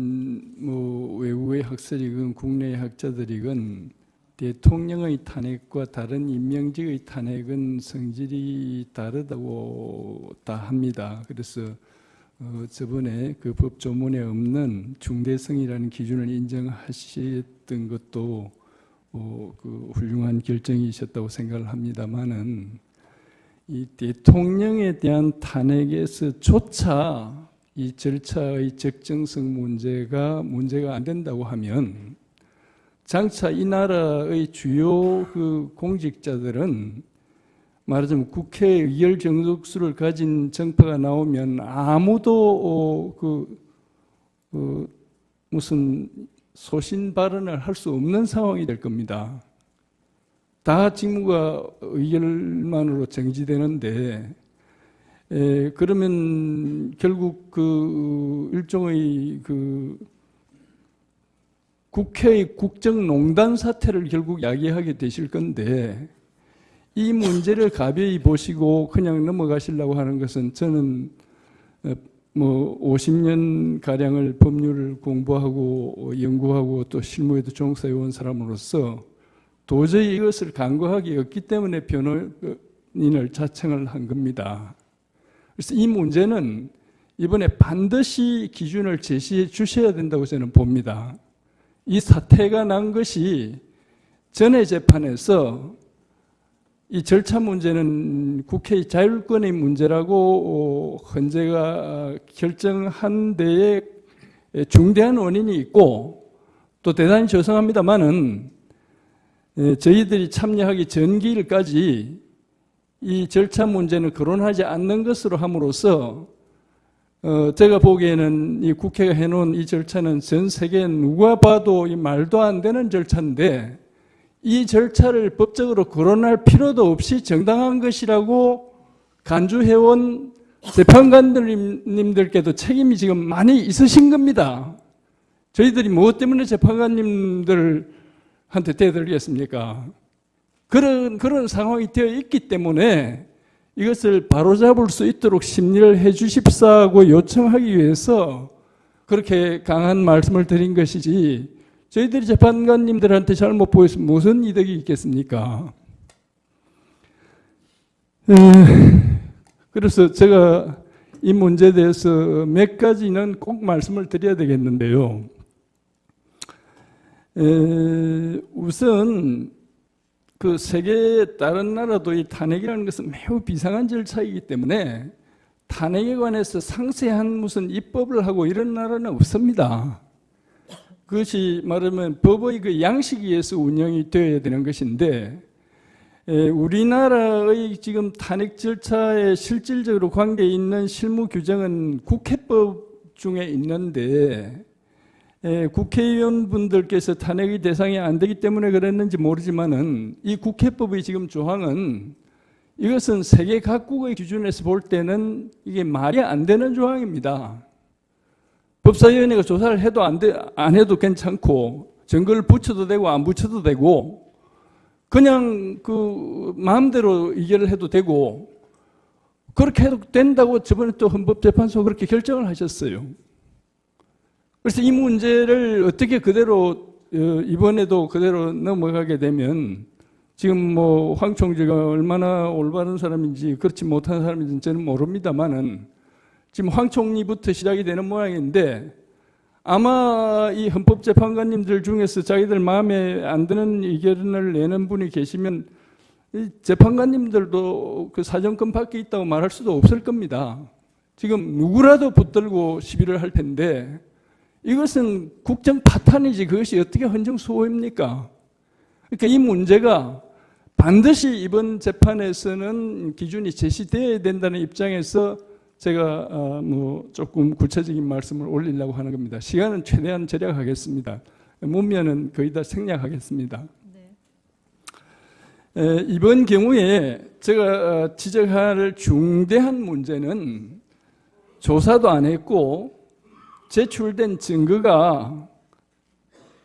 뭐 외국의 학설이건 국내의 학자들이건 대통령의 탄핵과 다른 임명직의 탄핵은 성질이 다르다고 다 합니다. 그래서 어, 저번에 그 법조문에 없는 중대성이라는 기준을 인정하셨던 것도 어, 그 훌륭한 결정이셨다고 생각을 합니다만은 이 대통령에 대한 탄핵에서조차 이 절차의 적정성 문제가 문제가 안 된다고 하면 장차 이 나라의 주요 그 공직자들은 말하자면 국회 의결 정족수를 가진 정파가 나오면 아무도 어, 그, 그 무슨 소신 발언을 할 수 없는 상황이 될 겁니다. 다 직무가 의결만으로 정지되는데 에, 그러면 결국 그 일종의 그 국회의 국정농단 사태를 결국 야기하게 되실 건데 이 문제를 가벼이 보시고 그냥 넘어가시려고 하는 것은 저는 어, 뭐 50년 가량을 법률을 공부하고 연구하고 또 실무에도 종사해 온 사람으로서 도저히 이것을 간과하기 없기 때문에 변호인을 자청을 한 겁니다. 그래서 이 문제는 이번에 반드시 기준을 제시해 주셔야 된다고 저는 봅니다. 이 사태가 난 것이 전에 재판에서 이 절차 문제는 국회의 자율권의 문제라고 헌재가 결정한 데에 중대한 원인이 있고 또 대단히 죄송합니다만은 저희들이 참여하기 전기일까지 이 절차 문제는 거론하지 않는 것으로 함으로써 어, 제가 보기에는 이 국회가 해놓은 이 절차는 전 세계 누가 봐도 이 말도 안 되는 절차인데 이 절차를 법적으로 거론할 필요도 없이 정당한 것이라고 간주해온 재판관님들께도 책임이 지금 많이 있으신 겁니다. 저희들이 무엇 때문에 재판관님들한테 대들겠습니까? 그런, 그런 상황이 되어 있기 때문에 이것을 바로잡을 수 있도록 심리를 해 주십사고 요청하기 위해서 그렇게 강한 말씀을 드린 것이지 저희들이 재판관님들한테 잘못 보였으면 무슨 이득이 있겠습니까? 그래서 제가 이 문제에 대해서 몇 가지는 꼭 말씀을 드려야 되겠는데요. 우선 그 세계 다른 나라도 이 탄핵이라는 것은 매우 비상한 절차이기 때문에 탄핵에 관해서 상세한 무슨 입법을 하고 이런 나라는 없습니다. 그것이 말하면 법의 그 양식에 의해서 운영이 되어야 되는 것인데 우리나라의 지금 탄핵 절차에 실질적으로 관계 있는 실무 규정은 국회법 중에 있는데 예, 국회의원분들께서 탄핵의 대상이 안 되기 때문에 그랬는지 모르지만은 이 국회법의 지금 조항은 이것은 세계 각국의 기준에서 볼 때는 이게 말이 안 되는 조항입니다. 법사위원회가 조사를 해도 안, 돼, 안 해도 괜찮고 증거를 붙여도 되고 안 붙여도 되고 그냥 그 마음대로 의결을 해도 되고 그렇게 해도 된다고 저번에 또 헌법재판소 그렇게 결정을 하셨어요. 그래서 이 문제를 어떻게 그대로 어, 이번에도 그대로 넘어가게 되면 지금 뭐 황 총재가 얼마나 올바른 사람인지 그렇지 못한 사람인지 저는 모릅니다만은 지금 황 총리부터 시작이 되는 모양인데 아마 이 헌법재판관님들 중에서 자기들 마음에 안 드는 의견을 내는 분이 계시면 재판관님들도 그 사정권 밖에 있다고 말할 수도 없을 겁니다. 지금 누구라도 붙들고 시비를 할 텐데 이것은 국정 파탄이지 그것이 어떻게 헌정수호입니까? 그러니까 이 문제가 반드시 이번 재판에서는 기준이 제시되어야 된다는 입장에서 제가 어, 뭐 조금 구체적인 말씀을 올리려고 하는 겁니다. 시간은 최대한 절약하겠습니다. 문면은 거의 다 생략하겠습니다. 네. 이번 경우에 제가 어, 지적할 중대한 문제는 조사도 안 했고 제출된 증거가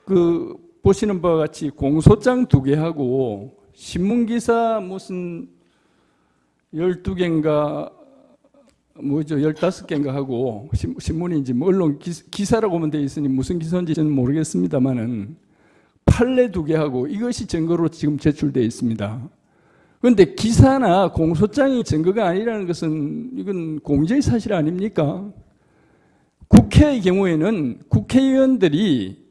그 보시는 바와 같이 공소장 두 개하고 신문기사 무슨 12개인가 뭐죠 15개인가 하고 신- 신문인지 뭐 언론 기, 기사라고만 돼 있으니 무슨 기사인지 저는 모르겠습니다만은 판례 두 개 하고 이것이 증거로 지금 제출돼 있습니다. 그런데 기사나 공소장이 증거가 아니라는 것은 이건 공제의 사실 아닙니까? 국회의 경우에는 국회의원들이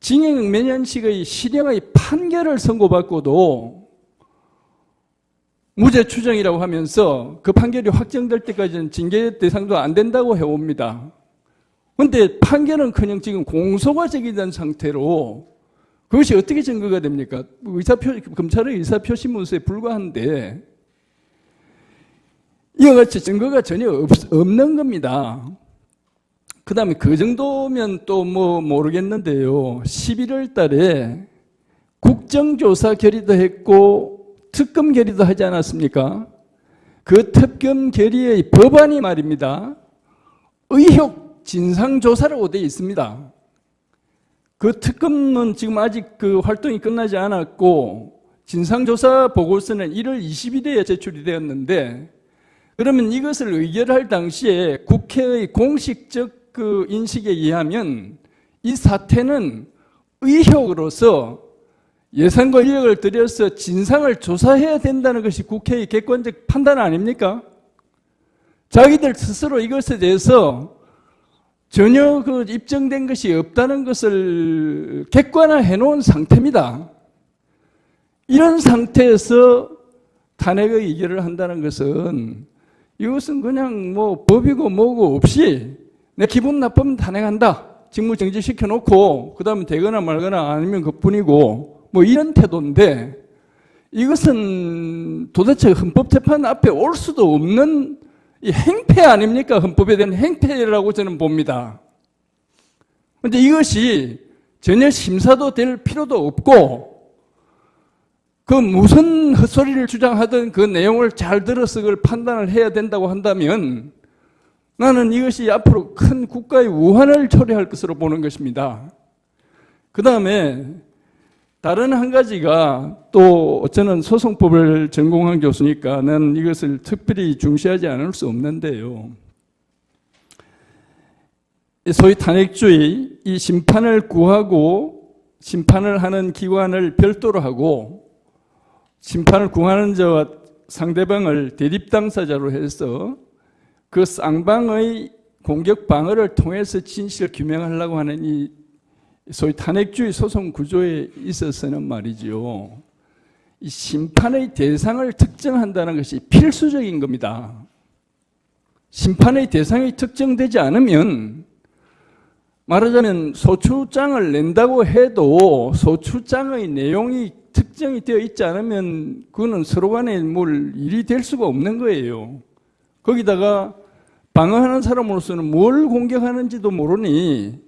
징역 몇 년씩의 실형의 판결을 선고받고도 무죄 추정이라고 하면서 그 판결이 확정될 때까지는 징계 대상도 안 된다고 해옵니다. 그런데 판결은 그냥 지금 공소가 제기된 상태로 그것이 어떻게 증거가 됩니까? 의사표, 검찰의 의사표시문서에 불과한데 이와 같이 증거가 전혀 없, 없는 겁니다. 그 다음에 그 정도면 또 뭐 모르겠는데요. 11월 달에 국정조사 결의도 했고 특검 결의도 하지 않았습니까? 그 특검 결의의 법안이 말입니다. 의혹 진상조사라고 되어 있습니다. 그 특검은 지금 아직 그 활동이 끝나지 않았고 진상조사 보고서는 1월 20일에 제출이 되었는데 그러면 이것을 의결할 당시에 국회의 공식적 그 인식에 의하면 이 사태는 의혹으로서 예산과 인력을 들여서 진상을 조사해야 된다는 것이 국회의 객관적 판단 아닙니까? 자기들 스스로 이것에 대해서 전혀 그 입증된 것이 없다는 것을 객관화해 놓은 상태입니다. 이런 상태에서 탄핵의 의결을 한다는 것은 이것은 그냥 뭐 법이고 뭐고 없이 내 기분 나쁘면 탄핵한다. 직무 정지시켜 놓고 그다음에 되거나 말거나 아니면 그뿐이고 뭐 이런 태도인데 이것은 도대체 헌법재판 앞에 올 수도 없는 이 행패 아닙니까? 헌법에 대한 행패라고 저는 봅니다. 근데 이것이 전혀 심사도 될 필요도 없고 그 무슨 헛소리를 주장하던 그 내용을 잘 들어서 그걸 판단을 해야 된다고 한다면 나는 이것이 앞으로 큰 국가의 우환을 초래할 것으로 보는 것입니다. 그 다음에 다른 한 가지가 또 저는 소송법을 전공한 교수니까 난 이것을 특별히 중시하지 않을 수 없는데요. 소위 탄핵주의, 이 심판을 구하고 심판을 하는 기관을 별도로 하고 심판을 구하는 자와 상대방을 대립 당사자로 해서 그 쌍방의 공격 방어를 통해서 진실을 규명하려고 하는 이 소위 탄핵주의 소송 구조에 있어서는 말이죠. 이 심판의 대상을 특정한다는 것이 필수적인 겁니다. 심판의 대상이 특정되지 않으면 말하자면 소추장을 낸다고 해도 소추장의 내용이 특정이 되어 있지 않으면 그거는 서로 간에 뭘 일이 될 수가 없는 거예요. 거기다가 방어하는 사람으로서는 뭘 공격하는지도 모르니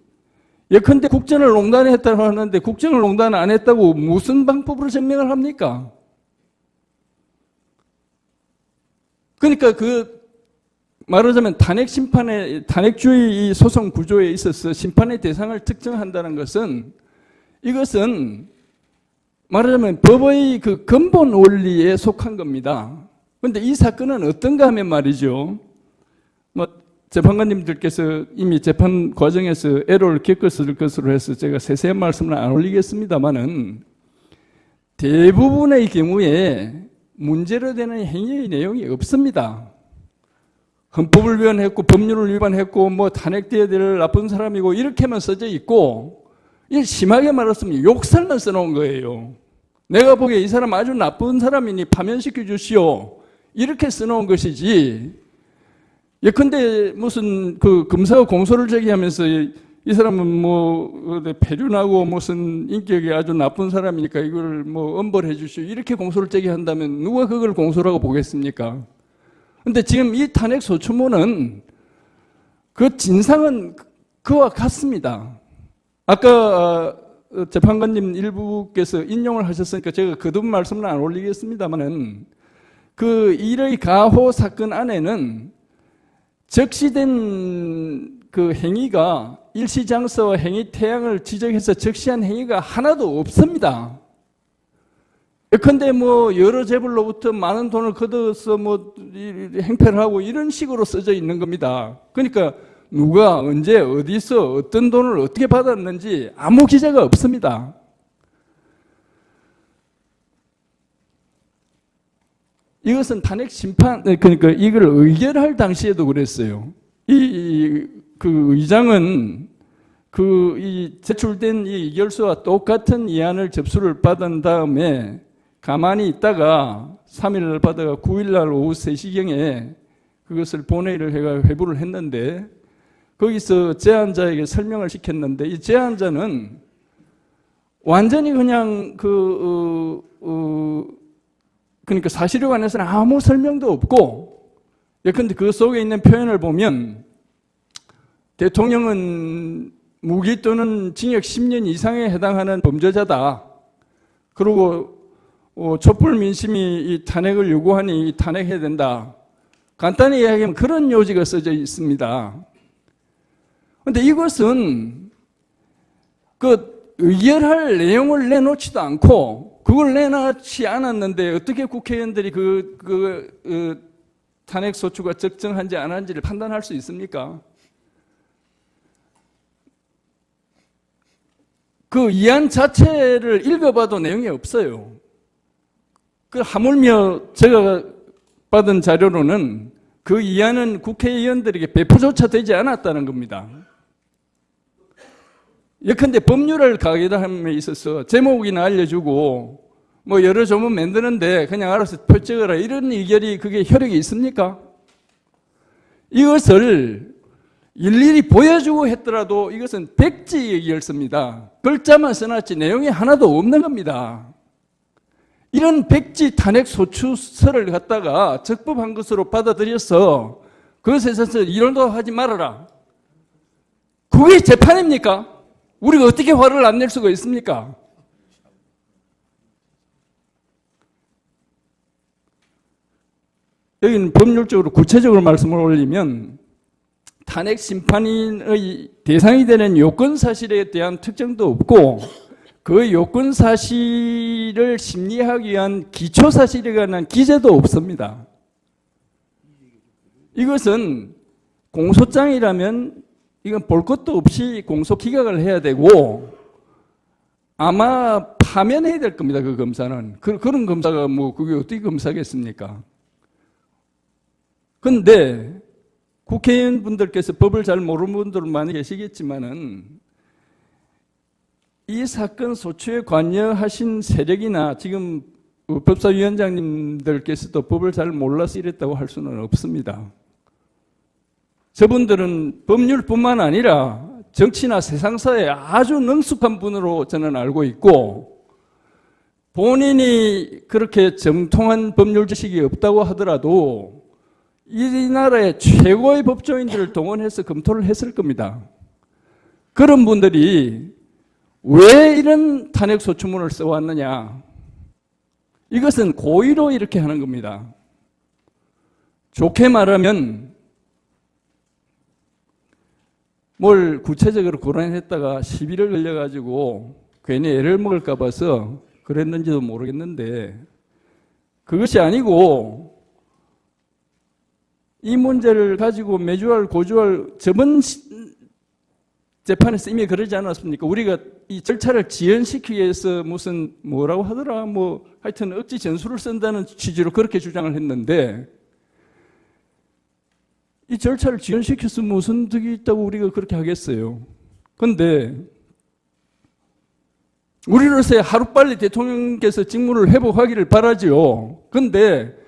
예컨대 국정을 농단했다고 하는데 국정을 농단 안 했다고 무슨 방법으로 증명을 합니까? 그러니까 그 말하자면 탄핵 심판의 탄핵주의 소송 구조에 있어서 심판의 대상을 특정한다는 것은 이것은 말하자면 법의 그 근본 원리에 속한 겁니다. 그런데 이 사건은 어떤가 하면 말이죠. 뭐 재판관님들께서 이미 재판 과정에서 애로를 겪었을 것으로 해서 제가 세세한 말씀을 안 올리겠습니다만은 대부분의 경우에 문제로 되는 행위의 내용이 없습니다. 헌법을 위반했고 법률을 위반했고 뭐 탄핵돼야 될 나쁜 사람이고 이렇게만 써져 있고 이 심하게 말했으면 욕설만 써놓은 거예요. 내가 보기에 이 사람 아주 나쁜 사람이니 파면시켜 주시오. 이렇게 써놓은 것이지. 예컨대 무슨 그 검사가 공소를 제기하면서 이 사람은 뭐 폐륜하고 무슨 인격이 아주 나쁜 사람이니까 이걸 뭐 엄벌해 주시오. 이렇게 공소를 제기한다면 누가 그걸 공소라고 보겠습니까? 근데 지금 이 탄핵 소추문은 그 진상은 그와 같습니다. 아까 어, 재판관님 일부께서 인용을 하셨으니까 제가 거듭 말씀을 안 올리겠습니다만은 그 일의 가호 사건 안에는 적시된 그 행위가 일시장소와 행위 태양을 지적해서 적시한 행위가 하나도 없습니다. 예컨대 뭐 여러 재벌로부터 많은 돈을 걷어서 뭐 행패를 하고 이런 식으로 써져 있는 겁니다. 그러니까 누가 언제 어디서 어떤 돈을 어떻게 받았는지 아무 기재가 없습니다. 이것은 탄핵 심판 그러니까 이걸 의결할 당시에도 그랬어요. 이 그 의장은 그 이 제출된 이 의결서와 똑같은 이안을 접수를 받은 다음에 가만히 있다가 3일날 받아가 9일날 오후 3시경에 그것을 본회의를 해가 회부를 했는데 거기서 제안자에게 설명을 시켰는데 이 제안자는 완전히 그냥 그 어, 어, 그러니까 사실에 관해서는 아무 설명도 없고 예컨대 그 속에 있는 표현을 보면 대통령은 무기 또는 징역 10년 이상에 해당하는 범죄자다. 그리고 어, 촛불 민심이 이 탄핵을 요구하니 이 탄핵해야 된다. 간단히 이야기하면 그런 요지가 써져 있습니다. 그런데 이것은 그 의결할 내용을 내놓지도 않고 그걸 내놓지 않았는데 어떻게 국회의원들이 그, 그, 그 탄핵 소추가 적정한지 안 한지를 판단할 수 있습니까? 그 이안 자체를 읽어봐도 내용이 없어요. 그 하물며 제가 받은 자료로는 그 이안은 국회의원들에게 배포조차 되지 않았다는 겁니다. 예컨대 법률을 가게함에 있어서 제목이나 알려주고 뭐 여러 조문 만드는데 그냥 알아서 표 찍어라 이런 의결이 그게 효력이 있습니까? 이것을 일일이 보여주고 했더라도 이것은 백지 의결서입니다. 글자만 써놨지 내용이 하나도 없는 겁니다. 이런 백지 탄핵 소추서를 갖다가 적법한 것으로 받아들여서 그것에 있어서 이론도 하지 말아라. 그게 재판입니까? 우리가 어떻게 화를 안 낼 수가 있습니까? 여기는 법률적으로 구체적으로 말씀을 올리면 탄핵 심판인의 대상이 되는 요건 사실에 대한 특정도 없고 그 요건 사실을 심리하기 위한 기초 사실에 관한 기재도 없습니다. 이것은 공소장이라면 이건 볼 것도 없이 공소 기각을 해야 되고 아마 파면해야 될 겁니다. 그 검사는 그, 그런 검사가 뭐 그게 어떻게 검사겠습니까? 근데 국회의원 분들께서 법을 잘 모르는 분들 많이 계시겠지만은 이 사건 소추에 관여하신 세력이나 지금 법사위원장님들께서도 법을 잘 몰라서 이랬다고 할 수는 없습니다. 저분들은 법률뿐만 아니라 정치나 세상사에 아주 능숙한 분으로 저는 알고 있고 본인이 그렇게 정통한 법률 지식이 없다고 하더라도 이 나라의 최고의 법조인들을 동원해서 검토를 했을 겁니다. 그런 분들이 왜 이런 탄핵 소추문을 써왔느냐? 이것은 고의로 이렇게 하는 겁니다. 좋게 말하면 뭘 구체적으로 고란했다가 시비를 걸려가지고 괜히 애를 먹을까 봐서 그랬는지도 모르겠는데 그것이 아니고 이 문제를 가지고 매주할 고주할 저번 재판에서 이미 그러지 않았습니까? 우리가 이 절차를 지연시키기 위해서 무슨 뭐라고 하더라 뭐 하여튼 억지 전술을 쓴다는 취지로 그렇게 주장을 했는데 이 절차를 지연시켜서 무슨 득이 있다고 우리가 그렇게 하겠어요. 근데 우리로서야 하루빨리 대통령께서 직무를 회복하기를 바라지요. 근데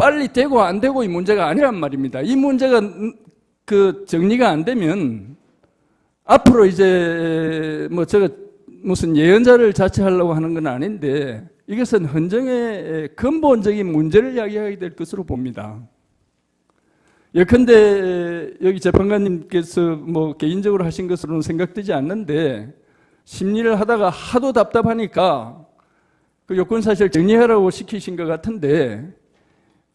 빨리 되고 안 되고 이 문제가 아니란 말입니다. 이 문제가 그 정리가 안 되면 앞으로 이제 뭐 제가 무슨 예언자를 자처하려고 하는 건 아닌데 이것은 헌정의 근본적인 문제를 이야기하게 될 것으로 봅니다. 예컨대 여기 재판관님께서 뭐 개인적으로 하신 것으로는 생각되지 않는데 심리를 하다가 하도 답답하니까 그 요건 사실 정리하라고 시키신 것 같은데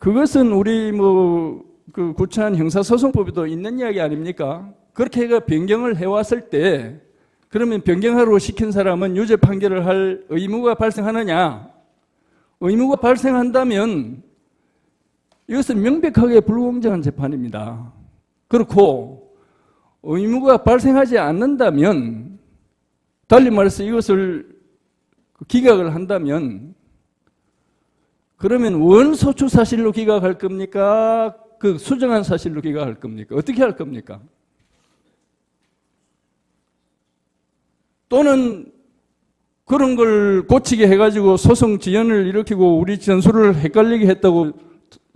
그것은 우리 뭐 그 구체한 형사소송법에도 있는 이야기 아닙니까? 그렇게 해가 변경을 해왔을 때 그러면 변경하라고 시킨 사람은 유죄 판결을 할 의무가 발생하느냐? 의무가 발생한다면 이것은 명백하게 불공정한 재판입니다. 그렇고 의무가 발생하지 않는다면 달리 말해서 이것을 기각을 한다면 그러면 원소추 사실로 기각할 겁니까? 그 수정한 사실로 기각할 겁니까? 어떻게 할 겁니까? 또는 그런 걸 고치게 해가지고 소송 지연을 일으키고 우리 전술을 헷갈리게 했다고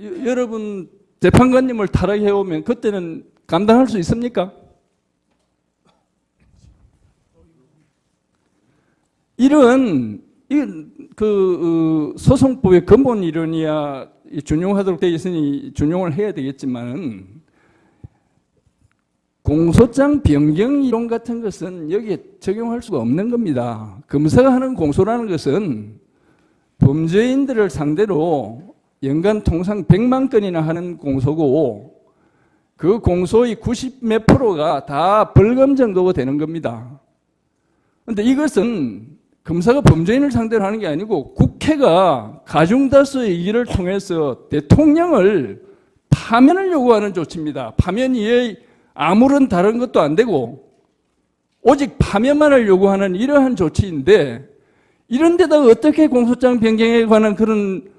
여- 여러분 재판관님을 타락해 오면 그때는 감당할 수 있습니까? 이런 이건 그 어, 소송법의 근본 이론이야 준용하도록 되어 있으니 준용을 해야 되겠지만 공소장 변경 이론 같은 것은 여기에 적용할 수가 없는 겁니다. 검사가 하는 공소라는 것은 범죄인들을 상대로 연간 통상 100만 건이나 하는 공소고 그 공소의 90 몇 프로가 다 벌금 정도가 되는 겁니다. 근데 이것은 검사가 범죄인을 상대로 하는 게 아니고 국회가 가중다수의 의결을 통해서 대통령을 파면을 요구하는 조치입니다. 파면 이외에 아무런 다른 것도 안 되고 오직 파면만을 요구하는 이러한 조치인데 이런 데다가 어떻게 공소장 변경에 관한 그런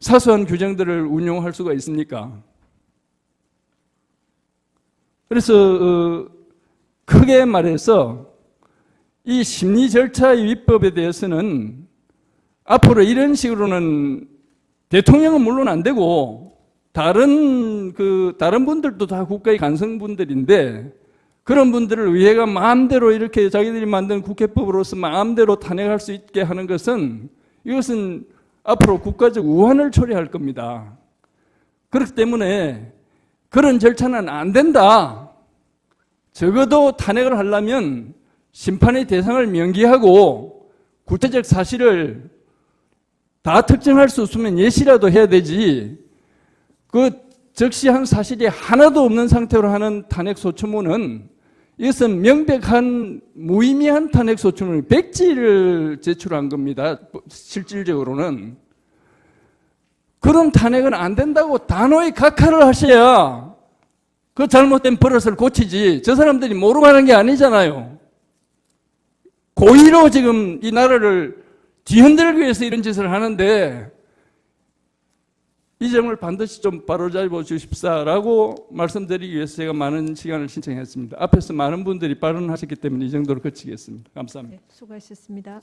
사소한 규정들을 운용할 수가 있습니까? 그래서 어, 크게 말해서 이 심리 절차의 위법에 대해서는 앞으로 이런 식으로는 대통령은 물론 안 되고 다른 그 다른 분들도 다 국가의 간성분들인데 그런 분들을 의회가 마음대로 이렇게 자기들이 만든 국회법으로서 마음대로 탄핵할 수 있게 하는 것은 이것은 앞으로 국가적 우환을 초래할 겁니다. 그렇기 때문에 그런 절차는 안 된다. 적어도 탄핵을 하려면 심판의 대상을 명기하고 구체적 사실을 다 특정할 수 없으면 예시라도 해야 되지. 그 적시한 사실이 하나도 없는 상태로 하는 탄핵 소추문은 이것은 명백한 무의미한 탄핵 소추문을 백지를 제출한 겁니다. 실질적으로는 그런 탄핵은 안 된다고 단호히 각하를 하셔야 그 잘못된 버릇을 고치지. 저 사람들이 모르고 하는 게 아니잖아요. 고의로 지금 이 나라를 뒤흔들기 위해서 이런 짓을 하는데 이 점을 반드시 좀 바로잡아 주십사라고 말씀드리기 위해서 제가 많은 시간을 신청했습니다. 앞에서 많은 분들이 발언하셨기 때문에 이 정도로 그치겠습니다. 감사합니다. 네, 수고하셨습니다.